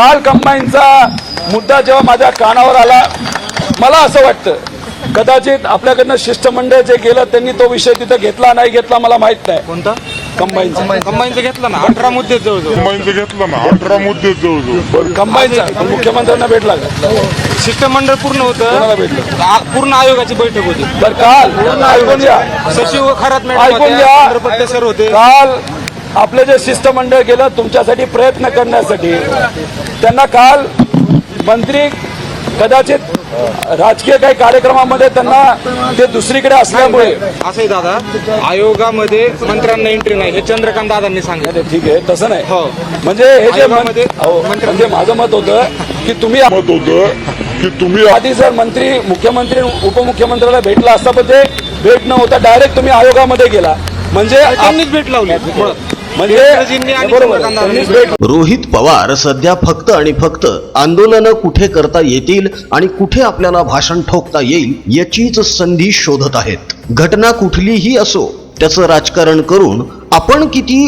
काल कंबाईनचा मुद्दा जेव्हा माझ्या कानावर आला मला असं वाटतं कदाचित आपल्याकडनं शिष्टमंडळ जे गेलं त्यांनी तो विषय तिथं घेतला नाही घेतला मला माहीत नाही. कोणता? कंबाईनचा. कंबाईनचं घेतलं ना? अठरा मुद्दे जवळजवळ. कंबाईनचं घेतलं ना? अठरा मुद्दे जवळजवळ. कंबाईनचा. मुख्यमंत्र्यांना भेटला का शिष्टमंडळ पूर्ण कोणाला होतं भेटलं आ- पूर्ण आयोगाची बैठक होती. बरं काल. ऐकून घ्या. सचिव खरात मॅडम ऐकून घ्या. सर होते. काल आपले जे शिष्टमंडळ गेलं तुमच्यासाठी प्रयत्न करण्यासाठी. त्यांना काल मंत्री कदाचित राजकीय काही कार्यक्रमामध्ये त्यांना ते दुसरीकडे असल्यामुळे असंही दादा आयोगामध्ये मंत्र्यांना एंट्री नाही हे चंद्रकांत दादांनी सांगितलं. नाही, ठीक आहे तसं नाही. हो. म्हणजे हे जे अहो, म्हणजे माझं मत होतं की तुम्ही मत होतं की तुम्ही आधी जर मंत्री मुख्यमंत्री उपमुख्यमंत्र्याला भेटला असता पण ते भेट न होता डायरेक्ट तुम्ही आयोगामध्ये गेला. म्हणजे त्यांनीच भेट लावली. म्हणजे रोहित पवार सध्या फक्त आणि फक्त आंदोलनं कुठे करता येतील आणि कुठे आपल्याला भाषण ठोकता येईल याचीच संधी शोधत आहेत. घटना कुठलीही असो त्याचं राजकारण करून आपण किती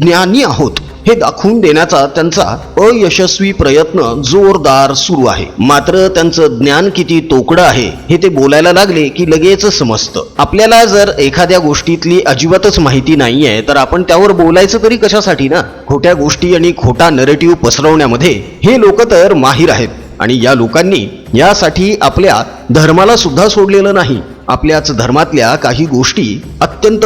ज्ञानी आहोत हे दाखवून देण्याचा त्यांचा अयशस्वी प्रयत्न जोरदार सुरू आहे. मात्र त्यांचं ज्ञान किती तोकडं आहे हे ते बोलायला लागले की लगेच समजतं. आपल्याला जर एखाद्या गोष्टीतली अजिबातच माहिती नाहीये तर आपण त्यावर बोलायचं तरी कशासाठी ना? खोट्या गोष्टी आणि खोटा नरेटिव्ह पसरवण्यामध्ये हे लोक तर माहीर आहेत. आणि या लोकांनी यासाठी आपल्या धर्माला सुद्धा सोडलेलं नाही. आपल्याच धर्मातल्या काही गोष्टी अत्यंत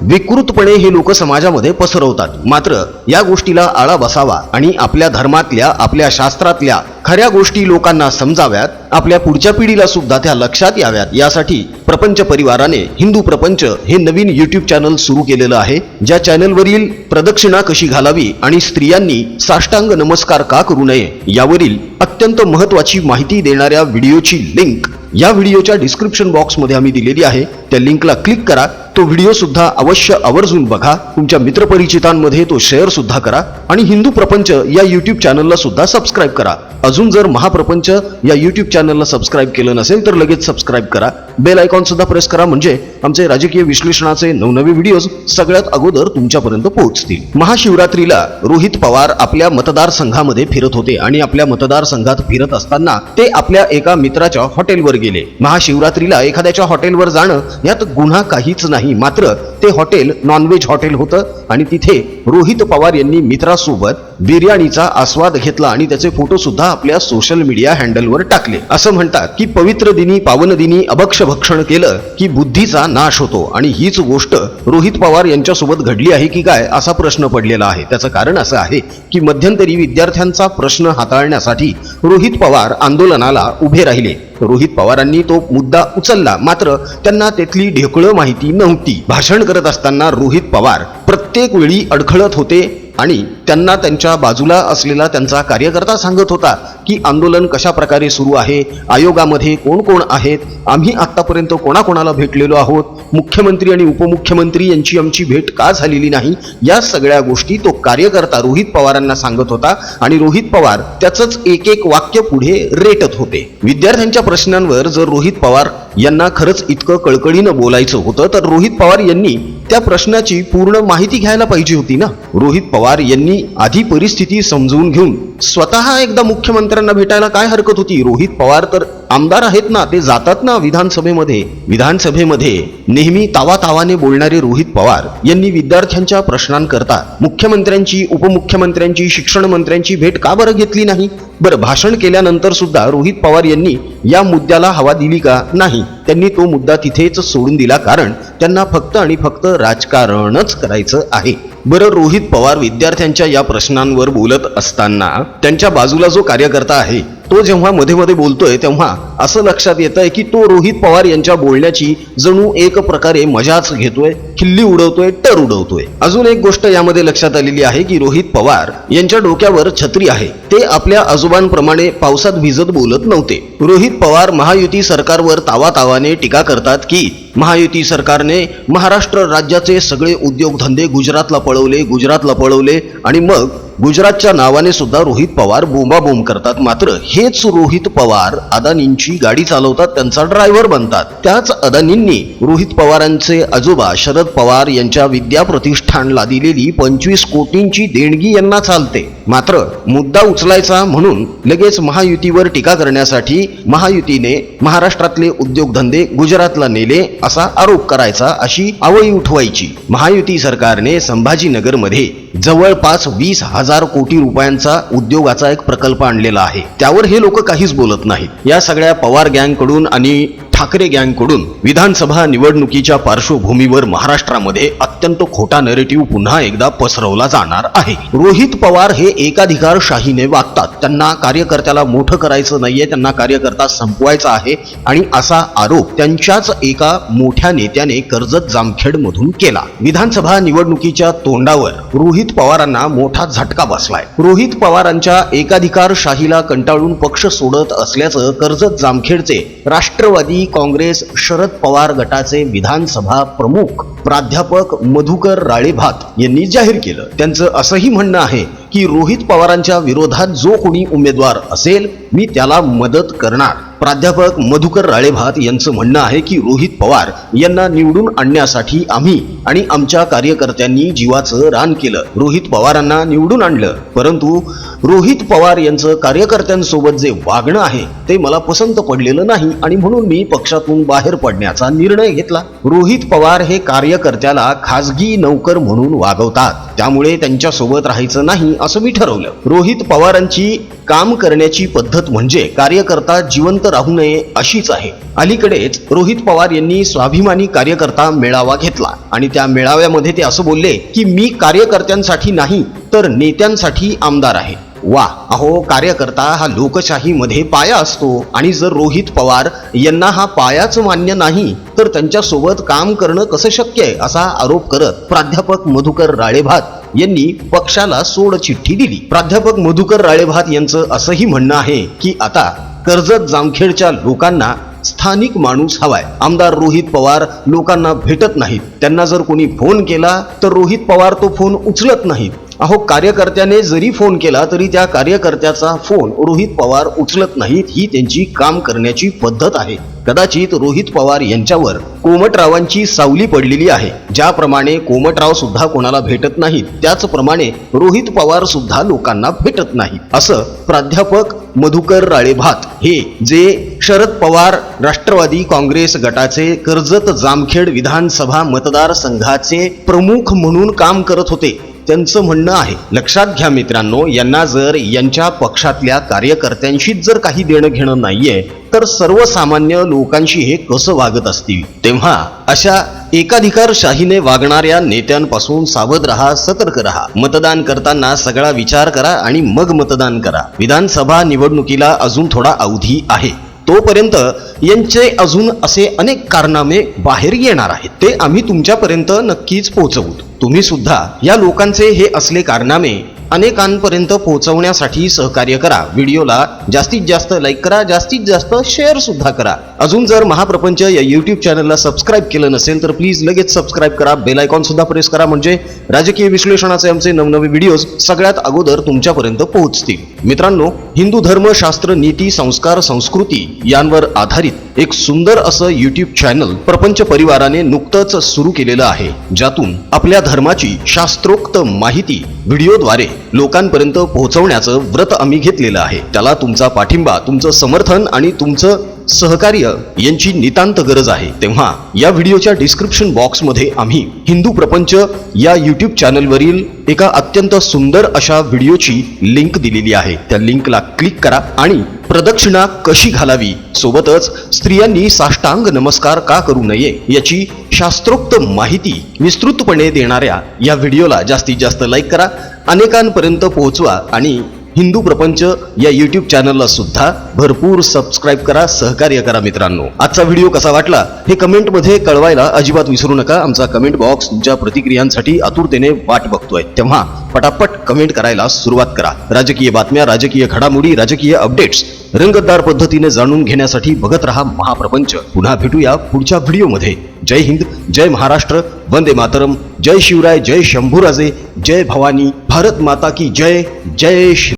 विकृतपणे हे लोक समाजामध्ये पसरवतात. मात्र या गोष्टीला आळा बसावा आणि आपल्या धर्मातल्या आपल्या शास्त्रातल्या खऱ्या गोष्टी लोकांना समजाव्यात आपल्या पुढच्या पिढीला सुद्धा त्या लक्षात याव्यात. यासाठी प्रपंच परिवाराने हिंदू प्रपंच हे नवीन यूट्यूब चॅनल सुरू केलेलं आहे. ज्या चॅनलवरील प्रदक्षिणा कशी घालावी आणि स्त्रियांनी साष्टांग नमस्कार का करू नये यावरील अत्यंत महत्वाची माहिती देणाऱ्या व्हिडिओची लिंक या व्हिडिओच्या डिस्क्रिप्शन बॉक्समध्ये आम्ही दिलेली आहे. त्या लिंकला क्लिक करा तो व्हिडिओ सुद्धा अवश्य आवर्जून बघा. तुमच्या मित्रपरिचितांमध्ये तो शेअर सुद्धा करा. आणि हिंदू प्रपंच या युट्यूब चॅनलला सुद्धा सबस्क्राईब करा. अजून जर महाप्रपंच या युट्यूब चॅनलला सबस्क्राईब केलं नसेल तर लगेच सबस्क्राईब करा. बेल आयकॉन सुद्धा प्रेस करा म्हणजे आमचे राजकीय विश्लेषणाचे नवनवे व्हिडिओज सगळ्यात अगोदर तुमच्यापर्यंत पोहोचतील. महाशिवरात्रीला रोहित पवार आपल्या मतदारसंघामध्ये फिरत होते आणि आपल्या मतदारसंघात फिरत असताना ते आपल्या एका मित्राच्या हॉटेलवर गेले. महाशिवरात्रीला एखाद्याच्या हॉटेलवर जाणं यात गुन्हा काहीच नाही. मात्र ते हॉटेल नॉनव्हेज हॉटेल होतं आणि तिथे रोहित पवार यांनी मित्रासोबत बिर्याणीचा आस्वाद घेतला आणि त्याचे फोटो सुद्धा आपल्या सोशल मीडिया हँडलवर टाकले. असं म्हणतात की पवित्र दिनी पावन दिनी अभक्ष भक्षण केलं की बुद्धीचा नाश होतो. आणि हीच गोष्ट रोहित पवार यांच्यासोबत घडली आहे की काय असा प्रश्न पडलेला आहे. त्याचं कारण असं आहे की मध्यंतरी विद्यार्थ्यांचा प्रश्न हाताळण्यासाठी रोहित पवार आंदोलनाला उभे राहिले. रोहित पवारांनी तो मुद्दा उचलला मात्र त्यांना त्यातली ढेकळं माहिती नव्हती. भाषण करत असताना रोहित पवार प्रत्येक वेळी अडखळत होते आणि त्यांना त्यांच्या बाजूला असलेला त्यांचा कार्यकर्ता सांगत होता की आंदोलन कशा प्रकारे सुरू आहे आयोगामध्ये कोण कोण आहेत आम्ही आत्तापर्यंत कोणाकोणाला भेटलेलो आहोत मुख्यमंत्री आणि उपमुख्यमंत्री यांची आमची भेट का झालेली नाही या सगळ्या गोष्टी तो कार्यकर्ता रोहित पवारांना सांगत होता आणि रोहित पवार त्याच एक एक वाक्य पुढे रेटत होते. विद्यार्थ्यांच्या प्रश्नांवर जर रोहित पवार यांना खरंच इतकं कळकळीनं बोलायचं होतं तर रोहित पवार यांनी त्या प्रश्नाची पूर्ण माहिती घ्यायला पाहिजे होती ना? रोहित पवार यांनी आधी परिस्थिती समजून घेऊन स्वतः एकदा मुख्यमंत्र्यांना भेटायला काय हरकत होती? रोहित पवार तर आमदार आहेत ना ते जातात ना विधानसभेमध्ये. विधानसभेमध्ये नेहमी तावा तावाने बोलणारे रोहित पवार यांनी विद्यार्थ्यांच्या प्रश्नांकरता मुख्यमंत्र्यांची उपमुख्यमंत्र्यांची शिक्षण मंत्र्यांची भेट का बरं घेतली नाही? बरं भाषण केल्यानंतर सुद्धा रोहित पवार यांनी या मुद्द्याला हवा दिली का नाही? त्यांनी तो मुद्दा तिथेच सोडून दिला कारण त्यांना फक्त आणि फक्त राजकारणच करायचं आहे. बरं रोहित पवार विद्यार्थ्यांच्या या प्रश्नांवर बोलत असताना त्यांच्या बाजूला जो कार्यकर्ता आहे तो जेव्हा मध्ये मध्ये बोलतोय तेव्हा असं लक्षात येत आहे की तो रोहित पवार यांच्या बोलण्याची जणू एक प्रकारे मजाच घेतोय खिल्ली उडवतोय टर उडवतोय. अजून एक गोष्ट यामध्ये लक्षात आलेली आहे की रोहित पवार यांच्या डोक्यावर छत्री आहे. ते आपल्या आजोबांप्रमाणे पावसात भिजत बोलत नव्हते. रोहित पवार महायुती सरकारवर तावातावाने टीका करतात की महायुती सरकारने महाराष्ट्र राज्याचे सगळे उद्योगधंदे गुजरातला पळवले गुजरातला पळवले आणि मग गुजरातच्या नावाने सुद्धा रोहित पवार बोंबाबोंब करतात. मात्र हेच रोहित पवार अदानींची गाडी चालवतात त्यांचा ड्रायव्हर बनतात. त्याच अदानींनी रोहित पवारांचे आजोबा शरद पवार यांच्या विद्या प्रतिष्ठानला दिलेली पंचवीस कोटींची देणगी यांना चालते. मात्र मुद्दा उचलायचा म्हणून लगेच महायुतीवर टीका करण्यासाठी महायुतीने महाराष्ट्रातले उद्योगधंदे गुजरातला नेले असा आरोप करायचा अशी आवळी उठवायची. महायुती सरकारने संभाजीनगरमध्ये जवळपास वीस हजार कोटी रुपयांचा उद्योगाचा एक प्रकल्प आणलेला आहे. त्यावर हे लोक काहीच बोलत नाहीत. या सगळ्या पवार गँगकडून आणि ठाकरे गँगकडून विधानसभा निवडणुकीच्या पार्श्वभूमीवर महाराष्ट्रामध्ये अत्यंत खोटा नरेटिव्ह पुन्हा एकदा पसरवला जाणार आहे. रोहित पवार हे एकाधिकारशाहीने वागतात. त्यांना कार्यकर्त्याला मोठं करायचं नाहीये त्यांना कार्यकर्ता संपवायचा आहे आणि असा आरोप त्यांच्याच एका मोठ्या नेत्याने कर्जत जामखेड मधून केला. विधानसभा निवडणुकीच्या तोंडावर रोहित पवारांना मोठा झटका बसलाय. रोहित पवारांच्या एकाधिकारशाहीला कंटाळून पक्ष सोडत असल्याचं कर्जत जामखेडचे राष्ट्रवादी काँग्रेस शरद पवार गटाचे विधानसभा प्रमुख प्राध्यापक मधुकर राळेभात यांनी जाहीर केलं. त्यांचं असंही म्हणणं आहे की रोहित पवारांच्या विरोधात जो कोणी उमेदवार असेल मी त्याला मदत करणार. प्राध्यापक मधुकर राळेभात यांचं म्हणणं आहे की रोहित पवार यांना निवडून आणण्यासाठी आम्ही आणि आमच्या कार्यकर्त्यांनी जीवाचं रान केलं. रोहित पवारांना निवडून आणलं. परंतु रोहित पवार यांचं कार्यकर्त्यांसोबत जे वागणं आहे ते मला पसंत पडलेलं नाही आणि म्हणून मी पक्षातून बाहेर पडण्याचा निर्णय घेतला. रोहित पवार हे कार्यकर्त्याला खासगी नौकर म्हणून वागवतात. त्यामुळे त्यांच्यासोबत राहायचं नाही असं मी ठरवलं. रोहित पवारांची काम करण्याची पद्धत म्हणजे कार्यकर्ता जिवंत राहू नये अशीच आहे. अलीकडेच रोहित पवार यांनी स्वाभिमानी कार्यकर्ता मेळावा घेतला आणि त्या मेळाव्यामध्ये ते असं बोलले की मी कार्यकर्त्यांसाठी नाही तर नेत्यांसाठी आमदार आहे. वा अहो कार्यकर्ता हा लोकशाहीमध्ये पाया असतो. आणि जर रोहित पवार यांना हा पायाच मान्य नाही तर त्यांच्यासोबत काम करणं कसं शक्य आहे? असा आरोप करत प्राध्यापक मधुकर राळेभात यांनी पक्षाला सोड चिठ्ठी दिली. प्राध्यापक मधुकर राळेभात यांचं असंही म्हणणं आहे की आता कर्जत जामखेडच्या लोकांना स्थानिक माणूस हवाय. आमदार रोहित पवार लोकांना भेटत नाहीत. त्यांना जर कोणी फोन केला तर रोहित पवार तो फोन उचलत नाहीत. अहो कार्यकर्त्याने जरी फोन केला तरी त्या कार्यकर्त्याचा फोन रोहित पवार उचलत नाहीत ही त्यांची काम करण्याची पद्धत आहे. कदाचित रोहित पवार यांच्यावर कोमटरावांची सावली पडलेली आहे. ज्याप्रमाणे कोमटराव सुद्धा कोणाला भेटत नाहीत त्याचप्रमाणे रोहित पवार सुद्धा लोकांना भेटत नाही असं प्राध्यापक मधुकर राळेभात हे जे शरद पवार राष्ट्रवादी काँग्रेस गटाचे कर्जत जामखेड विधानसभा मतदारसंघाचे प्रमुख म्हणून काम करत होते त्यांचं म्हणणं आहे. लक्षात घ्या मित्रांनो यांना जर यांच्या पक्षातल्या कार्यकर्त्यांशीच जर काही देणं घेणं नाहीये तर सर्वसामान्य लोकांशी हे कसं वागत असतील? तेव्हा अशा एकाधिकारशाहीने वागणाऱ्या नेत्यांपासून सावध राहा सतर्क राहा. मतदान करताना सगळा विचार करा आणि मग मतदान करा. विधानसभा निवडणुकीला अजून थोडा अवधी आहे. तोपर्यंत यांचे अजून असे अनेक कारनामे बाहेर येणार आहेत. ते आम्ही तुमच्यापर्यंत नक्कीच पोहोचवू. तुम्ही सुद्धा या लोकांचे हे असले कारनामे अनेकांपर्यंत पोहोचवण्यासाठी सहकार्य करा. व्हिडिओला जास्तीत जास्त लाईक करा जास्तीत जास्त शेअर सुद्धा करा. अजून जर महाप्रपंच या यूट्यूब चॅनलला सबस्क्राईब केलं नसेल तर प्लीज लगेच सबस्क्राईब करा. बेल आयकॉन सुद्धा प्रेस करा. म्हणजे राजकीय विश्लेषणाचे आमचे नवनवे व्हिडिओज सगळ्यात अगोदर तुमच्यापर्यंत पोहोचतील. मित्रांनो हिंदू धर्म शास्त्र नीती संस्कार संस्कृती यांवर आधारित एक सुंदर असं यूट्यूब चॅनल प्रपंच परिवाराने नुकतंच सुरू केलेलं आहे. ज्यातून आपल्या धर्माची शास्त्रोक्त माहिती व्हिडिओद्वारे लोकांपर्यंत पोहोचवण्याचं व्रत आम्ही घेतलेलं आहे. त्याला तुमचा पाठिंबा तुमचं समर्थन आणि तुमचं सहकार्य यांची नितांत गरज आहे. तेव्हा या व्हिडिओच्या डिस्क्रिप्शन बॉक्समध्ये आम्ही हिंदू प्रपंच या युट्यूब चॅनलवरील एका अत्यंत सुंदर अशा व्हिडिओची लिंक दिलेली आहे. त्या लिंकला क्लिक करा आणि प्रदक्षिणा कशी घालावी सोबतच स्त्रियांनी साष्टांग नमस्कार का करू नये याची शास्त्रोक्त माहिती विस्तृतपणे देणाऱ्या या व्हिडिओला जास्तीत जास्त लाईक करा. अनेकांपर्यंत पोहोचवा आणि हिंदू प्रपंच या युट्यूब चॅनलला सुद्धा भरपूर सबस्क्राईब करा सहकार्य करा मित्रांनो. आजचा व्हिडिओ कसा वाटला? हे कमेंटमध्ये कळवायला अजिबात विसरू नका. आमचा कमेंट बॉक्स तुमच्या प्रतिक्रियांसाठी आतुरतेने वाट बघतोय. तेव्हा पटापट कमेंट करायला सुरुवात करा. राजकीय बातम्या राजकीय घडामोडी राजकीय अपडेट्स रंगतदार पद्धतीने जाणून घेण्यासाठी बघत रहा महाप्रपंच. पुन्हा भेटूया पुढच्या व्हिडिओमध्ये जय हिंद जय महाराष्ट्र. वंदे मातरम. जय शिवराय जय शंभूराजे जय भवानी. भारत माता की जय. जय श्री